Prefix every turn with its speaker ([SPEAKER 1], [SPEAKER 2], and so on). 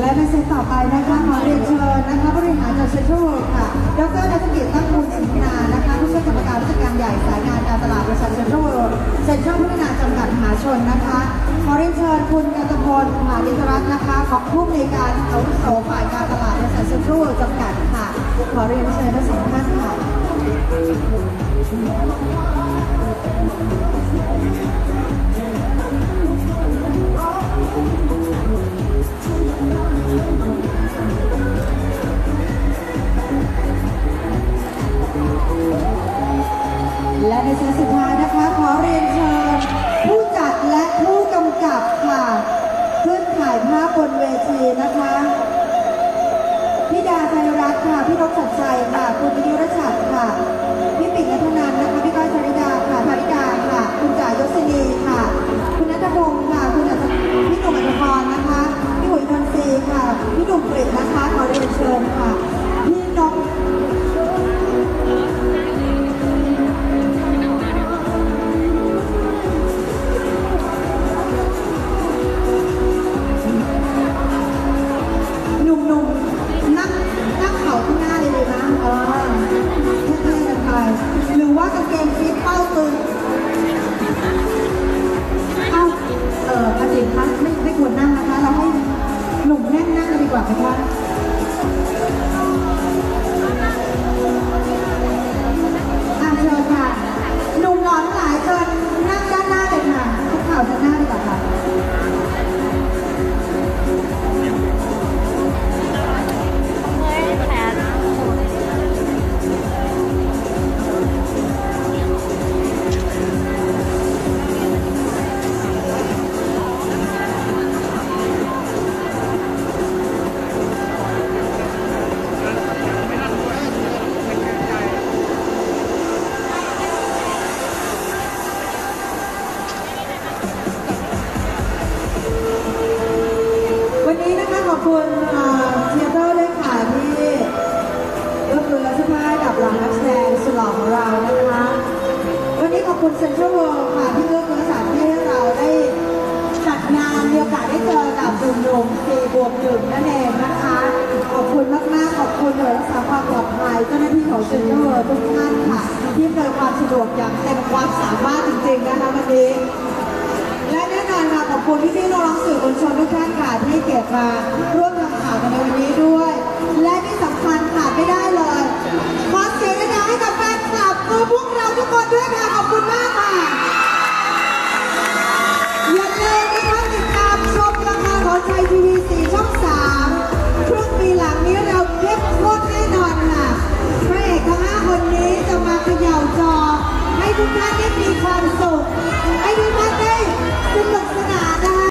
[SPEAKER 1] และในเซตต่อไปนะคะขอเรียนเชิญนะคะบริหารจากเซ็นทรัลค่ะ ดรนัทกิจตั้งมูลสินนานะคะผู้ช่วยกรรมการผู้จัดการใหญ่สายงานการตลาดประชาชน นทรัลพัฒนาจำกัดมหาชนนะคะ ขอเรียนเชิญคุณกันตพลผาดิศรัตน์นะคะ ของผู้ในการอาวุโสฝ่ายการตลาดบริษัทเซ็นทรัลจำกัดค่ะ ขอเรียนเชิญทั้งสองท่านค่ะ ถ่ายภาพบนเวทีนะคะพี่ดาไทยรัตน์ค่ะ พี่นกชัดชัยค่ะ คุณวิยุรชัดค่ะ คุณเซ็นทรัลเวิลด์ค่ะที่เลือกเรือสานที่ให้เราได้จัดงานมีโอกาสได้เจอกับหนุ่มๆสี่บวกหนึ่งนั่นเองนะคะ ขอบคุณมากๆขอบคุณหน่วยรักษาความปลอดภัยเจ้าหน้าที่ของเซ็นทรัลเวิลด์ทุกท่านค่ะ ที่อำนวยความสะดวกอย่างเต็มความสามารถจริงๆนะคะวันนี้และแน่นอนค่ะขอบคุณพี่ๆน้องๆสื่อมวลชนทุกท่านค่ะที่เกียรติมาร่วมทำข่าวกันในวันนี้ ทุกท่านได้มีความสุขให้ทุกท่านได้สนุกสนาน